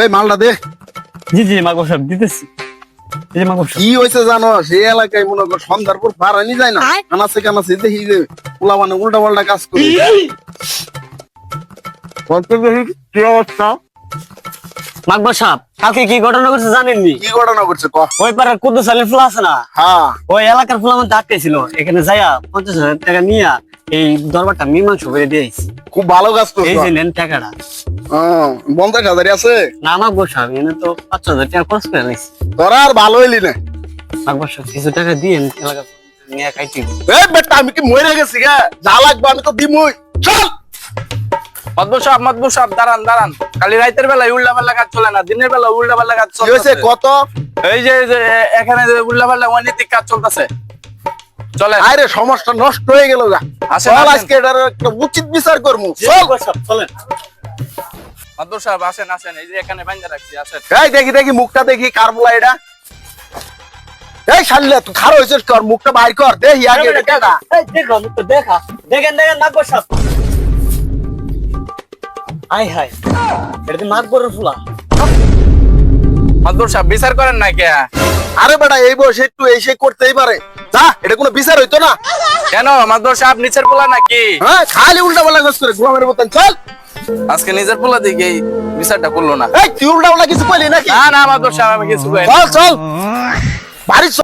এই মালটা দে। জি জি মাগো সাহেব দিতেছি। এই যে মাগো কি হয়েছে জানো? সে এলাকায় মনে কর সন্ধ্যার পর যায় না? দেখি যে পোলা মানে উল্টা পাল্টা কাজ করে কি অবস্থা? মাগো সাহেব কালকে কি ঘটনা ঘটছে জানেননি? কি ঘটনা করছে ক? ওই পাড়ার কুদ্দুস আলীর ফুলা আছে না? হ্যাঁ। ওই এলাকার ফুলা মধ্যে আটকেছিল এখানে যাইয়া পঞ্চাশ হাজার টাকা নিয়া এই দরবারটা মীমাংস করে দিয়েছি খুব ভালো কাজ এই করছ যে নেন টাকাটা। পঞ্চাশ হাজারই আছে? না মাগো সাহেব এনে তো পাঁচ হাজার টাকা খরচ করে নিয়েছি তোরা আর ভালো হইলি না। মাগো কিছু টাকা দিয়ে নিয়ে খাইতে এই বেটা আমি কি মরে গেছি গা? যা লাগবে আমি তো দিমই। চল! মাদবর সাহেব দাঁড়ান দাঁড়ান। খালি রাতের বেলায় উল্টা পাল্লা কাজ চলে না দিনের বেলা উল্টা পাল্লা কাজ কি কত? এই যে এখানে উল্টা পাল্লা অনৈতিক কাজ চলতেছে। চলে আরে সমস্যা নষ্ট হয়ে গেল আজকে এটার একটা উচিত বিচার করব চল! চলেন। মাদবর সাহেব আসেন আসেন এই যে এখানে বাইন্দা রাখছি আসেন। এই দেখি দেখি মুখটা দেখি কার বলা এটা। এই শাল্লা তুই খারো হয়েছিস কর মুখটা বাইর কর দেখি আগে কেডা? এই দেখো দেখা। দেখেন দেখেন সাহেব। আই হাই এটা তো ফুলা। সাহেব বিচার করেন না কে? আরে বেটা এই বয়সে একটু এসে করতেই পারে। যা এটা কোনো বিচার হইতো না। কেন মাদুর সাহেব নিচের পোলা নাকি? হ্যাঁ খালি উল্টা পাল্টা কাজ করে গোলামের মতন চল। আজকে নিজের পোলা দিকে বিচারটা করল না। এই তুই উল্টা পাল্টা কিছু কইলি নাকি? না না মাদবর সাহেব আমি কিছু চল চল। বাড়ি চল